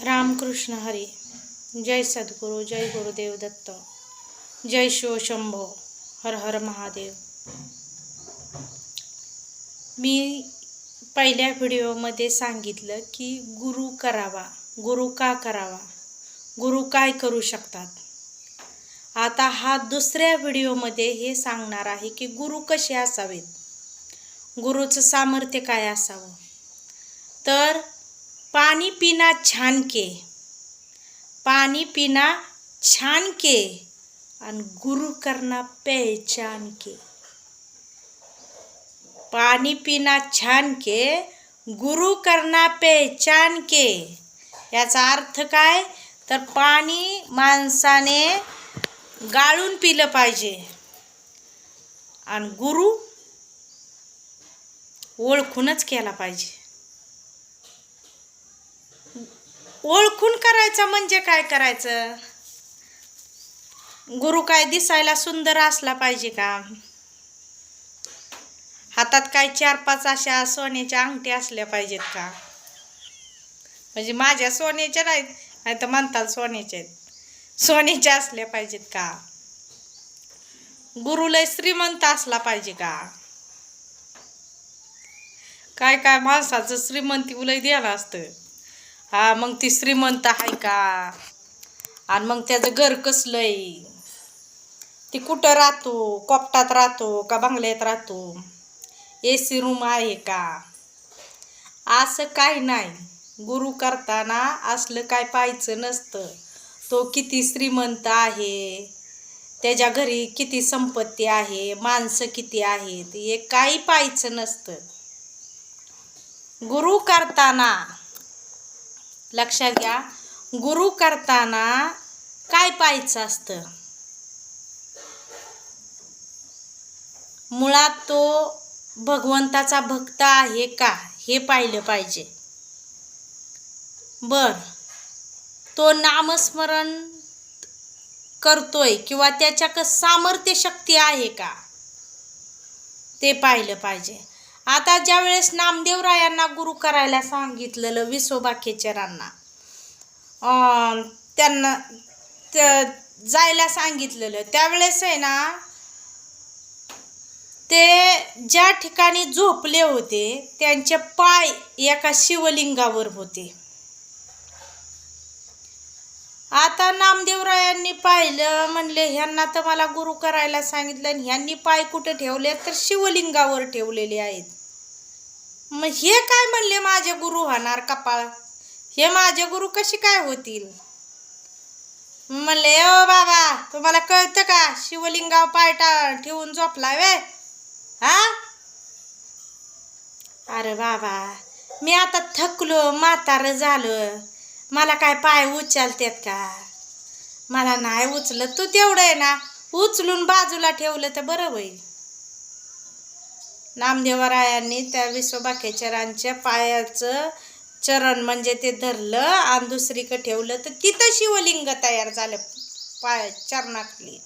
रामकृष्ण हरी। जय सद्गुरू जय गुरुदेव दत्त। जय शिव शंभो हर हर महादेव। मी पहिल्या व्हिडिओमध्ये सांगितलं की गुरु करावा गुरु का करावा गुरु काय करू शकतात? आता हा दुसऱ्या व्हिडिओमध्ये हे सांगणार आहे की गुरु कसे असावेत? गुरुचं सामर्थ्य काय असावं? तर पानी पीना छान के। पानी पीना छान के आणि गुरु करना पहचान के। पानी पीना छान के गुरु करना पहचान के। याचा अर्थ काय? तर पाणी माणसाने गाळून पिलं पाहिजे. आणि गुरु ओळखूनच केला पाहिजे. ओळखून करायचं म्हणजे काय करायचं? गुरु काय दिसायला सुंदर असला पाहिजे का? हातात काय चार पाच अशा सोन्याच्या अंगठ्या असल्या पाहिजेत का? म्हणजे माझ्या सोन्याच्या नाहीत नाही तर म्हणतात सोन्याच्या आहेत. सोन्याच्या असल्या पाहिजेत का? गुरु लय श्रीमंत असला पाहिजे का? काय काय माणसाचं श्रीमंती उलय द्यायला असतं? हा मग ती श्रीमंत आहे का? आणि मग त्याचं घर कसलंय ती कुठं राहतो? कोपटात राहतो का बंगल्यात राहतो? ए सी रूम आहे का? असं काय नाही. गुरु करताना असलं काय पाहायचं नसतं. तो किती श्रीमंत आहे? त्याच्या घरी किती संपत्ती आहे? माणसं किती आहेत? हे काही पाहायचं नसतं. गुरु करताना लक्षात घ्या. गुरु करताना काय पाहायचं असतं? मुळात तो भगवंताचा भक्त आहे का? हे पाहिलं पाहिजे. बर. तो नामस्मरण करतोय किंवा त्याच्याक सामर्थ्य शक्ती आहे का? ते पाहिलं पाहिजे. आता ज्या वेळेस नामदेवरायांना गुरु करायला सांगितलेलं विसोबा खेचरांना त्यांना त्या जायला सांगितलेलं त्यावेळेस आहे ना ते ज्या ठिकाणी झोपले होते त्यांचे पाय एका शिवलिंगावर होते. आता नामदेवरायांनी पाहिलं म्हणले ह्यांना तर मला गुरु करायला सांगितलं आणि ह्यांनी पाय कुठे ठेवले तर शिवलिंगावर ठेवलेले आहेत. मग हे काय म्हणले माझे गुरु होणार कपाळ? हे माझे गुरु कसे काय होतील? म्हणले ओ बाबा तुम्हाला कळतं का? शिवलिंगाव पायटा ठेवून झोपला वे हा? अरे बाबा मी आता थकलो म्हातारं झालं. मला काय पाय उचलतात का? मला नाही उचलत तू तेवढं आहे ना उचलून बाजूला ठेवलं तर बरं होईल. नामदेवरायांनी त्या विश्वबाकेचरांच्या पायाचं चरण म्हणजे ते धरलं आणि दुसरीकडे ठेवलं तर तिथं शिवलिंग तयार झालं पाय चरणाखाली.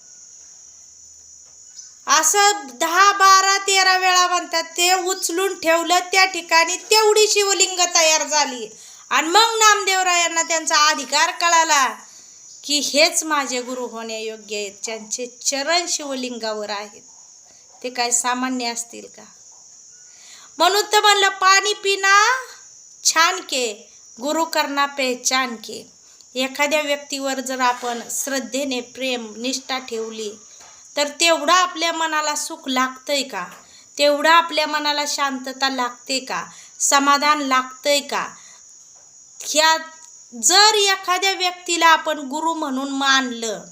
असं दहा बारा तेरा वेळा म्हणतात ते उचलून ठेवलं त्या ठिकाणी तेवढी शिवलिंग तयार झाली. आणि मग नामदेवरायांना त्यांचा अधिकार कळाला की हेच माझे गुरु होण्यायोग्य आहेत ज्यांचे चरण शिवलिंगावर आहेत. ते काय सामान्य असतील का? म्हणून तर म्हणलं पाणी पिना छान के. गुरु करना पेहचान के. एखाद्या व्यक्तीवर जर आपण श्रद्धेने प्रेम निष्ठा ठेवली तर तेवढं आपल्या मनाला सुख लागतंय का? तेवढं आपल्या मनाला शांतता लागते का? समाधान लागतंय का? ह्या जर एखाद्या व्यक्तीला आपण गुरु म्हणून मानलं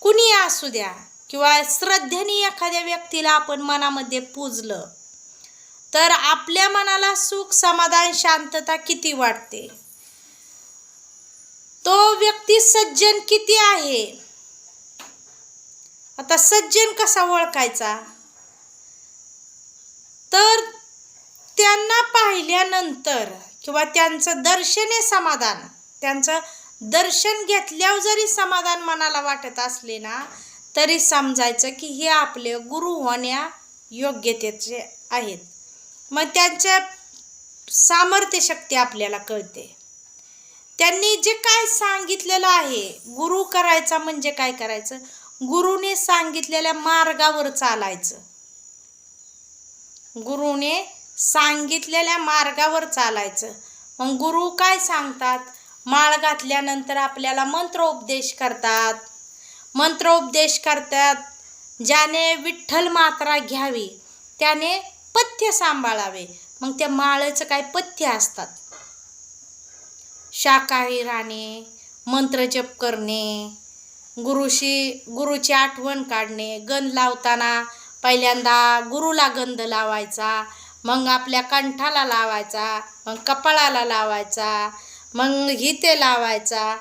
कुणी असू द्या किंवा श्रद्धेने एखाद्या व्यक्तीला आपण मनामध्ये पूजलं तर आपल्या मनाला सुख समाधान शांतता किती वाटते? तो व्यक्ती सज्जन किती आहे? आता सज्जन कसा ओळखायचा? तर त्यांना पाहिल्यानंतर किंवा त्यांचं दर्शन हे समाधान त्यांचं दर्शन घेतल्यावर जरी समाधान मनाला वाटत असले ना तरी समजायचं की हे आपले गुरु होण्या योग्यतेचे आहेत. मग त्यांच्या सामर्थ्य शक्ती आपल्याला कळते. त्यांनी जे काय सांगितलेलं आहे गुरु करायचा म्हणजे काय करायचं? गुरुने सांगितलेल्या मार्गावर चालायचं. गुरुने सांगितलेल्या मार्गावर चालायचं. मग गुरु काय सांगतात? माळ घातल्यानंतर आपल्याला मंत्रोपदेश करतात. मंत्रोपदेश करतात ज्याने विठ्ठल मात्रा घ्यावी त्याने पथ्य सांभाळावे. मग त्या माळेचं काय पथ्य असतात? शाकाहारी राहणे मंत्रजप करणे गुरुशी गुरुची आठवण काढणे गंध लावताना पहिल्यांदा गुरुला गंध लावायचा मग आपल्या कंठाला लावायचा मग कपाळाला लावायचा मग हिते लावायचा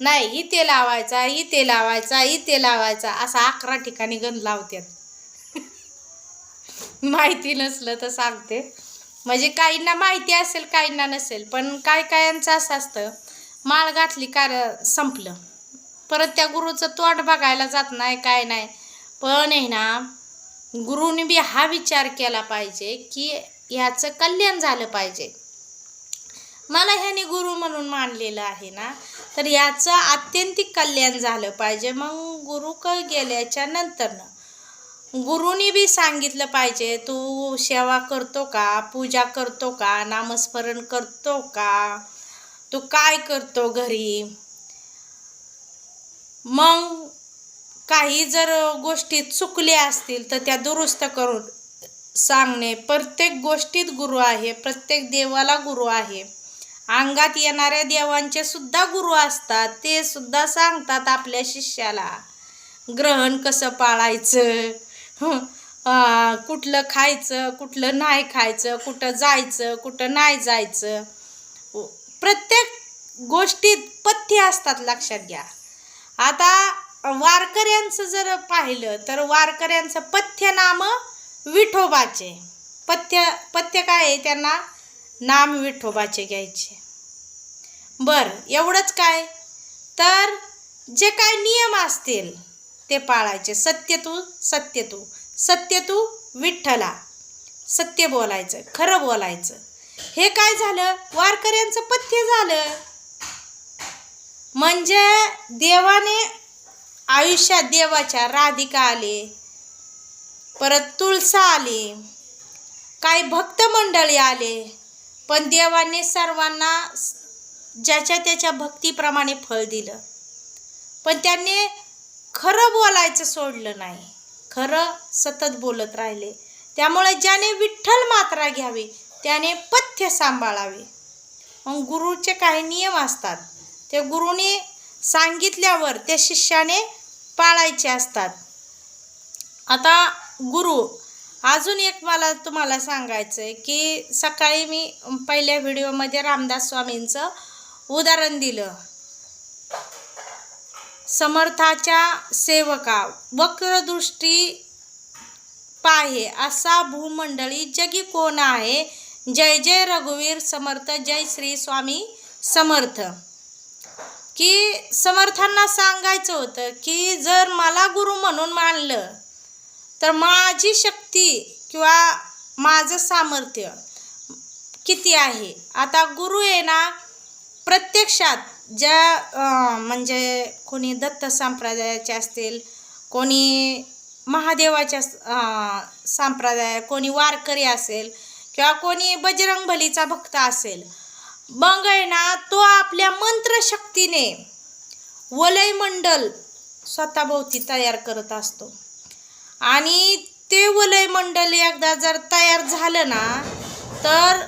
नाही इथे लावायचा इथे लावायचा इथे लावायचा असा अकरा ठिकाणी गंध लावतात माहिती नसलं तर सांगते. म्हणजे काहींना माहिती असेल काहींना नसेल पण काय कायांचं असं असतं माळ घातली कार संपलं. परत त्या गुरुचं तोंड बघायला जात नाही काय नाही. पण आहे ना गुरुने बी हा विचार केला पाहिजे की ह्याचं कल्याण झालं पाहिजे. मला ह्याने गुरु म्हणून मानलेलं आहे ना. तर याचं आत्यंतिक कल्याण झालं पाहिजे. मग गुरु क गेल्याच्या नंतरनं गुरुनी बी सांगितलं पाहिजे तू सेवा करतो का? पूजा करतो का? नामस्मरण करतो का? तू काय करतो घरी? मग काही जर गोष्टी चुकल्या असतील तर त्या दुरुस्त करून सांगणे. प्रत्येक गोष्टीत गुरु आहे प्रत्येक देवाला गुरु आहे. अंगात येणाऱ्या देवांचे सुद्धा गुरु असतात ते सुद्धा सांगतात आपल्या शिष्याला. ग्रहण कसं पाळायचं? कुठलं खायचं कुठलं नाही खायचं कुठं जायचं कुठं नाही जायचं? प्रत्येक गोष्टीत पथ्य असतात लक्षात घ्या. आता वारकऱ्यांचं जर पाहिलं तर वारकऱ्यांचं पथ्य नाम विठोबाचे. पथ्य पथ्य काय आहे त्यांना? नाम विठोबाचे घ्यायचे. बरं एवढंच काय? तर जे काय नियम असतील ते पाळायचे. सत्य तू सत्य तू. सत्य तू विठ्ठला. सत्य बोलायचं खरं बोलायचं. हे काय झालं? वारकऱ्यांचं पथ्य झालं. म्हणजे देवाने आयुष्यात देवाच्या राधिका आले परत तुळसा आली काही भक्त मंडळी आले पण देवाने सर्वांना ज्याच्या त्याच्या भक्तीप्रमाणे फळ दिलं. पण त्यांनी खरं बोलायचं सोडलं नाही. खरं सतत बोलत राहिले. त्यामुळे ज्याने विठ्ठल मात्रा घ्यावी त्याने पथ्य सांभाळावे. मग गुरुचे काही नियम असतात. ते गुरुने सांगितल्यावर त्या शिष्याने पाळायचे असतात. आता गुरु अजून एक मला तुम्हाला सांगायचं आहे की सकाळी मी पहिल्या व्हिडिओमध्ये रामदास स्वामींचं उदाहरण दिलं. समर्थाच्या सेवका वक्रदृष्टी पाहे असा भूमंडळी जगी कोण आहे? जय जय रघुवीर समर्थ जय श्री स्वामी समर्थ. की समर्थांना सांगायचं होतं की जर मला गुरु म्हणून मानलं तर माझी शक्ती किंवा माझं सामर्थ्य किती आहे? आता गुरु आहे ना प्रत्यक्षात ज्या म्हणजे कोणी दत्त संप्रदायाचे असतील कोणी महादेवाच्या संप्रदाय कोणी वारकरी असेल किंवा कोणी बजरंगबलीचा भक्त असेल मग आहे ना तो आपल्या मंत्रशक्तीने वलयमंडल स्वतःभोवती तयार करत असतो. आणि ते वलय मंडल एकदा जर तयार झालं ना तर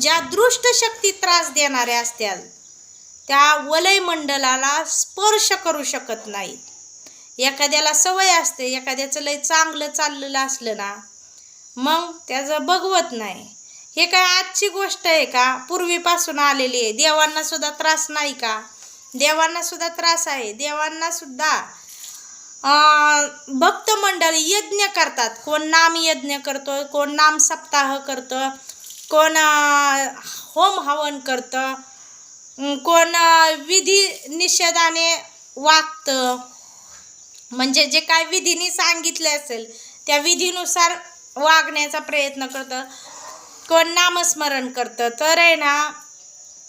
ज्या दृष्ट शक्ती त्रास देणाऱ्या असतील त्या वलय मंडलाला स्पर्श करू शकत नाहीत. एखाद्याला सवय असते एखाद्याचं लय चांगलं चाललेलं असलं ना मग त्याचं बघवत नाही. हे काय आजची गोष्ट आहे का? पूर्वीपासून आलेली आहे. देवांना सुद्धा त्रास नाही का? देवांना सुद्धा त्रास आहे. देवांना सुद्धा भक्त मंडळी यज्ञ करतात. कोण नाम यज्ञ करतो कोण नाम सप्ताह करतं कोण होम हवन करतं कोण विधी निषेधाने वागतं. म्हणजे जे काय विधीने सांगितले असेल त्या विधीनुसार वागण्याचा प्रयत्न करतं. कोण नामस्मरण करतं. तर आहे ना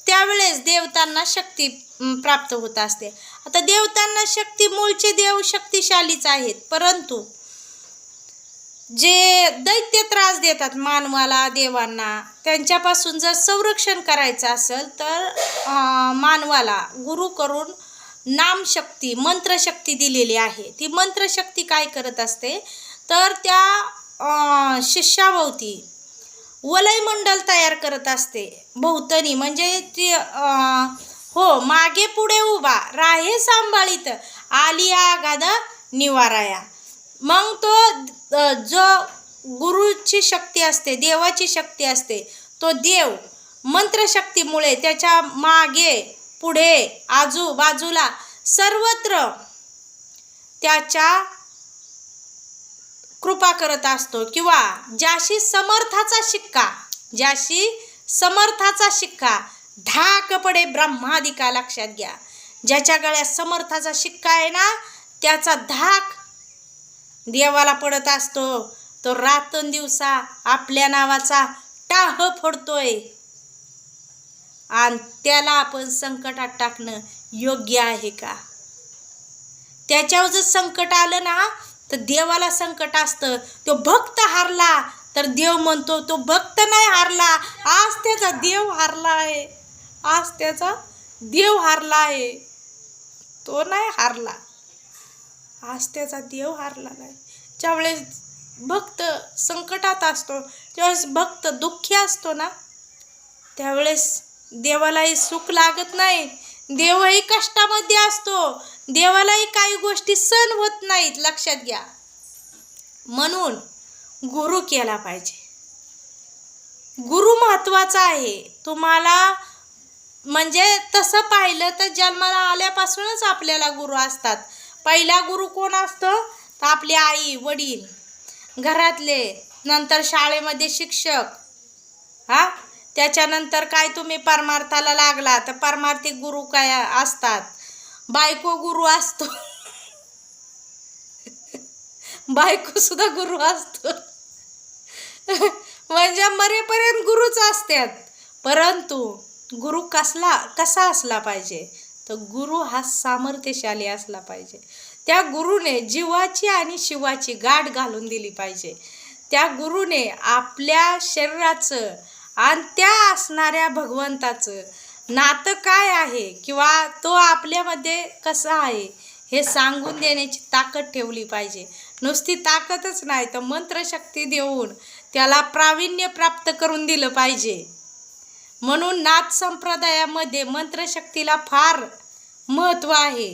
त्यावेळेस देवतांना शक्ती प्राप्त होत असते. आता देवतांना शक्ती मूळचे देव शक्तिशालीच आहेत परंतु जे दैत्य त्रास देतात मानवाला देवांना त्यांच्यापासून जर संरक्षण करायचं असेल तर मानवाला गुरु करून नामशक्ती मंत्रशक्ती दिलेली आहे. ती मंत्रशक्ती काय करत असते? तर त्या शिष्याभोवती वलयमंडल तयार करत असते. भोवतणी म्हणजे ती हो मागे पुढे उभा राहे सांभाळीत आलिया गाद निवाराया. मग तो जो गुरुची शक्ती असते देवाची शक्ती असते तो देव मंत्रशक्तीमुळे त्याच्यामागे पुढे आजूबाजूला सर्वत्र त्याच्या कृपा करत असतो किंवा ज्याशी समर्थाचा शिक्का ज्याशी समर्थाचा शिक्का धाक पडे ब्रह्मादिका लक्षात घ्या. ज्याच्या गळ्यात समर्थाचा शिक्का आहे ना त्याचा धाक देवाला पडत असतो. तो रातन दिवसा आपल्या नावाचा टाह फोडतोय. आणि त्याला आपण संकटात टाकणं योग्य आहे का? त्याच्यावर जर संकट आलं ना तर देवाला संकट असतं. तो भक्त हारला तर देव म्हणतो तो भक्त नाही हारला. आज त्याचा देव हारला आहे. आज त्याचा देव हारला आहे. तो नाही हारला. आज त्याचा देव हारला नाही. ज्यावेळेस भक्त संकटात असतो ज्यावेळेस भक्त दुःखी असतो ना त्यावेळेस देवालाही सुख लागत नाही. देवही कष्टामध्ये असतो. देवालाही काही गोष्टी सण होत नाहीत. लक्षात घ्या. म्हणून गुरु केला पाहिजे. गुरु महत्त्वाचा आहे. तुम्हाला म्हणजे तसं पाहिलं तर जन्माला आल्यापासूनच आपल्याला गुरु असतात. पहिला गुरु कोण असतो? तर आपली आई वडील घरातले नंतर शाळेमध्ये शिक्षक. हा? त्याच्यानंतर काय तुम्ही परमार्थाला लागला तर परमार्थिक गुरु काय असतात? बायको गुरु असतो. बायको सुद्धा गुरु असतो. म्हणजे मरेपर्यंत गुरुच असतात. परंतु गुरु कसला कसा असला पाहिजे? तर गुरु हा सामर्थ्यशाली असला पाहिजे. त्या गुरुने जीवाची आणि शिवाची गाठ घालून दिली पाहिजे. त्या गुरुने आपल्या शरीराचं आणि त्या असणाऱ्या भगवंताचं नातं काय आहे किंवा तो आपल्यामध्ये कसा आहे हे सांगून देण्याची ताकद ठेवली पाहिजे. नुसती ताकदच नाही तर मंत्रशक्ती देऊन त्याला प्रावीण्य प्राप्त करून दिलं पाहिजे. म्हणून नाथ संप्रदायामध्ये मंत्रशक्तीला फार महत्त्व आहे.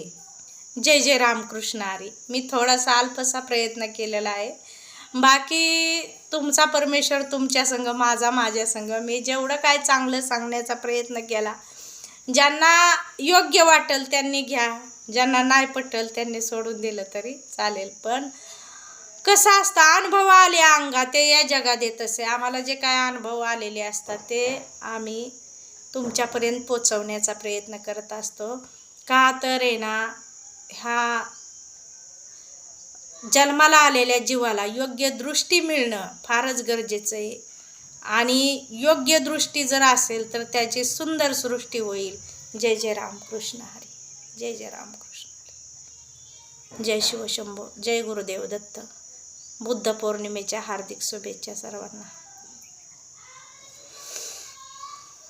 जय जय रामकृष्ण हरी. मी थोडासा अल्पसा प्रयत्न केलेला आहे. बाकी तुमचा परमेश्वर तुमच्या संग माझा माझ्या संग. मी जेवढं काय चांगलं सांगण्याचा प्रयत्न केला ज्यांना योग्य वाटेल त्यांनी घ्या. ज्यांना नाही पटेल त्यांनी सोडून दिलं तरी चालेल. पण कसं असतं? अनुभव आले अंगा ते या जगात येत असे. आम्हाला जे काय अनुभव आलेले असतात ते आम्ही तुमच्यापर्यंत पोचवण्याचा प्रयत्न करत असतो. का तर आहे ना ह्या जन्माला आलेल्या जीवाला योग्य दृष्टी मिळणं फारच गरजेचं आहे. आणि योग्य दृष्टी जर असेल तर त्याची सुंदर सृष्टी होईल. जय जय रामकृष्ण हरी. जय जय रामकृष्ण हरी. जय शिवशंभो जय गुरुदेव दत्त. बुद्ध पौर्णिमेच्या हार्दिक शुभेच्छा सर्वांना.